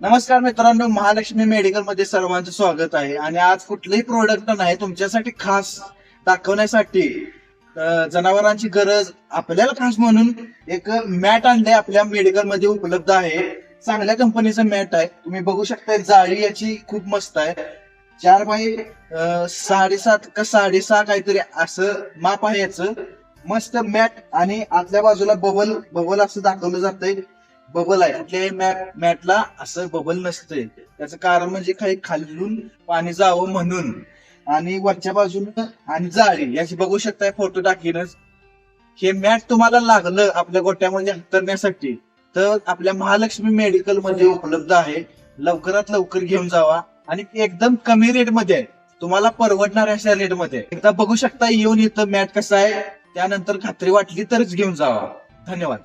नमस्कार मित्रांनो महालक्ष्मी मेडिकलमध्ये सर्वांचं स्वागत आहे. आणि आज कुठलंही प्रोडक्ट नाही तुमच्यासाठी खास दाखवण्यासाठी जनावरांची गरज आपल्याला खास म्हणून एक मॅट आणले आपल्या मेडिकलमध्ये उपलब्ध आहे. चांगल्या कंपनीचं मॅट आहे. तुम्ही बघू शकता जाळी याची खूप मस्त आहे. चार बाय साडेसात का साडेसहा काहीतरी असं माप आहे याचं. मस्त मॅट आणि आतल्या बाजूला बबल बबल असं दाखवलं जातंय. बबल आहे. कुठल्याही मॅट मॅटला असं बबल नसते त्याचं कारण म्हणजे काही खालून पाणी जावं म्हणून. आणि वरच्या बाजून आणि जाळी. याची बघू शकताय फोटो टाकीनच. हे मॅट तुम्हाला लागलं आपल्या गोट्यामध्ये अंतरण्यासाठी तर आपल्या महालक्ष्मी मेडिकलमध्ये उपलब्ध आहे. लवकरात लवकर घेऊन जावा. आणि एकदम कमी रेटमध्ये आहे. तुम्हाला परवडणार अशा रेटमध्ये एकदा बघू शकता येऊन इथं मॅट कसं आहे. त्यानंतर खात्री वाटली तरच घेऊन जावा. धन्यवाद.